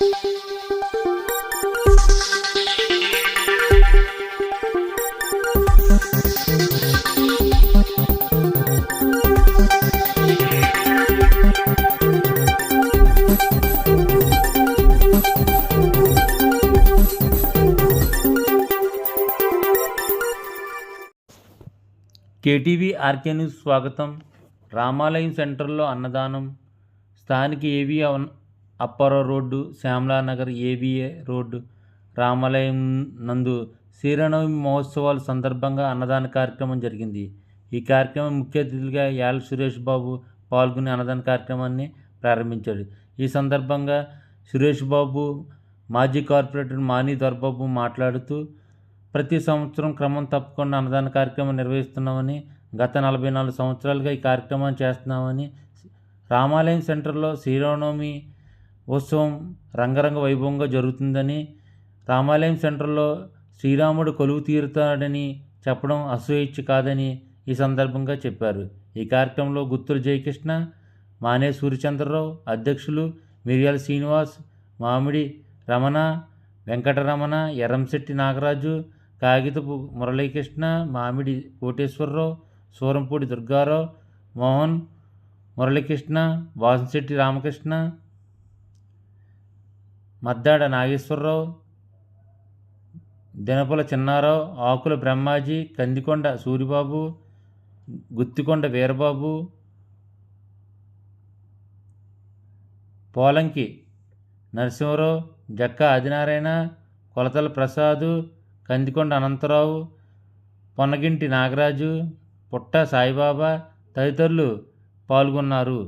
KTV RK news స్వాగతం. రామాలయం సెంటర్లో అన్నదానం. స్థానిక ఏవి అప్పారావు రోడ్డు శ్యామలా నగర్ రోడ్డు రామాలయం నందు శ్రీరామనవమి మహోత్సవాల సందర్భంగా అన్నదాన కార్యక్రమం జరిగింది. ఈ కార్యక్రమం ముఖ్య అతిథులుగా యాల సురేష్ బాబు పాల్గొని అన్నదాన కార్యక్రమాన్ని ప్రారంభించాడు. ఈ సందర్భంగా సురేష్ బాబు మాజీ కార్పొరేటర్ మాని దొరబాబు మాట్లాడుతూ ప్రతి సంవత్సరం క్రమం తప్పకుండా అన్నదాన కార్యక్రమం నిర్వహిస్తున్నామని గత నలభై నాలుగు సంవత్సరాలుగా ఈ కార్యక్రమాన్ని చేస్తున్నామని రామాలయం సెంటర్లో శ్రీరామనవమి ఉత్సవం రంగరంగ వైభవంగా జరుగుతుందని రామాలయం సెంటర్లో శ్రీరాముడు కొలువు తీరుతాడని చెప్పడం అసూయచ్చు కాదని ఈ సందర్భంగా చెప్పారు. ఈ కార్యక్రమంలో గుత్తుల జయకృష్ణ మానే సూర్యచంద్రరావు అధ్యక్షులు మిరియాల శ్రీనివాస్ మామిడి రమణ వెంకటరమణ ఎర్రంశెట్టి నాగరాజు కాగితపు మురళీకృష్ణ మామిడి కోటేశ్వరరావు సూరంపూడి దుర్గారావు మోహన్ మురళీకృష్ణ వాసంశెట్టి రామకృష్ణ మద్దాడ నాగేశ్వరరావు దినపుల చిన్నారావు ఆకుల బ్రహ్మాజీ కందికొండ సూరిబాబు గుత్తికొండ వీరబాబు పోలంకి నరసింహరావు జక్క ఆదినారాయణ కొలతల ప్రసాదు కందికొండ అనంతరావు పొన్నగింటి నాగరాజు పుట్ట సాయిబాబా తదితరులు పాల్గొన్నారు.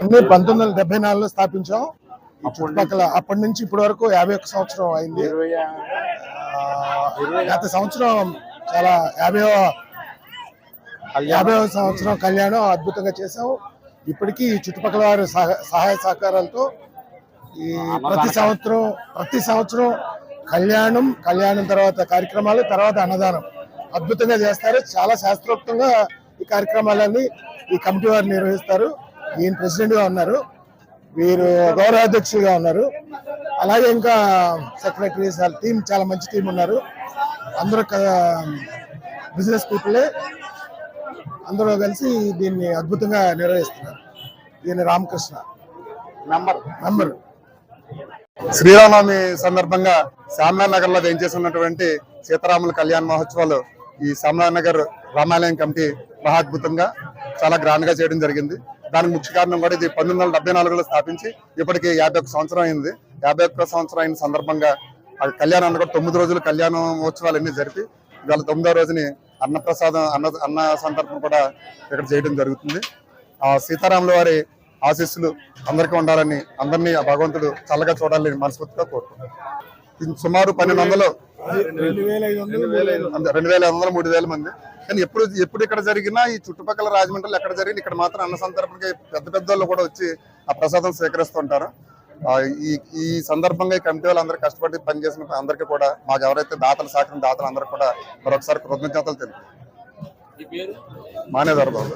అన్ని పంతొమ్మిది వందల డెబ్బై నాలుగులో స్థాపించాం. చుట్టుపక్కల అప్పటి నుంచి ఇప్పటి వరకు యాభై ఒక్క సంవత్సరం అయింది. గత సంవత్సరం చాలా యాభై యాభై సంవత్సరం కళ్యాణం అద్భుతంగా చేసాం ఇప్పటికీ ఈ చుట్టుపక్కల వారి సహ- సహాయ సహకారాలతో ఈ ప్రతి సంవత్సరం ప్రతి సంవత్సరం కళ్యాణం కళ్యాణం తర్వాత కార్యక్రమాలు తర్వాత అన్నదానం. అద్భుతంగా చేస్తారు. చాలా శాస్త్రోక్తంగా ఈ కార్యక్రమాలన్నీ ఈ కమిటీ వారు నిర్వహిస్తారు. ఈయన ప్రెసిడెంట్గా ఉన్నారు. వీరు గౌరవాధ్యక్షులుగా ఉన్నారు. అలాగే ఇంకా సెక్రటరీస్ టీం చాలా మంచి టీం ఉన్నారు. అందరూ బిజినెస్ పీపులే. అందరూ కలిసి దీన్ని అద్భుతంగా నిర్వహిస్తున్నారు. దీని రామకృష్ణ. నంబర్. నంబర్. శ్రీరామనవమి సందర్భంగా శామ్నార్ నగర్లో ఉన్నటువంటి సీతారాముల కళ్యాణ మహోత్సవాలు ఈ శామ్నార్ నగర్ రామాలయం కమిటీ మహాద్భుతంగా చాలా గ్రాండ్గా చేయడం జరిగింది. దానికి ముఖ్య కారణం కూడా ఇది పంతొమ్మిది వందల డెబ్బై నాలుగులో స్థాపించి ఇప్పటికి యాభై ఒక్క సంవత్సరం అయింది. యాభై ఒక్క సంవత్సరం అయిన సందర్భంగా ఆ కళ్యాణాన్ని కూడా తొమ్మిది రోజులు కళ్యాణ మహోత్సవాలు అన్ని జరిపి ఇవాళ తొమ్మిదో రోజుని అన్నప్రసాదం అన్న అన్న సందర్భం కూడా ఇక్కడ చేయడం జరుగుతుంది. ఆ సీతారాముల వారి ఆశీస్సులు అందరికీ ఉండాలని అందరినీ ఆ భగవంతుడు చల్లగా చూడాలని మనస్ఫూర్తిగా కోరుకుంటున్నాను. సుమారు పన్నెండు వందలు రెండు వేల. ఐదు వందలు మూడు వేల మంది. కానీ ఎప్పుడు ఎప్పుడు ఇక్కడ జరిగినా ఈ చుట్టుపక్కల రాజమండ్రిలో ఎక్కడ జరిగినా ఇక్కడ మాత్రం అన్న సందర్భంగా పెద్ద పెద్ద వాళ్ళు కూడా వచ్చి ఆ ప్రసాదం స్వీకరిస్తుంటారు. ఆ, ఈ ఈ సందర్భంగా ఈ కమిటీ వాళ్ళు అందరూ కష్టపడి పనిచేసిన అందరికీ కూడా మాకు ఎవరైతే దాతలు సహకరించిన దాతలు అందరూ కూడా మరొకసారి కృతజ్ఞతలు తెలుపు మానేదారు బాబు.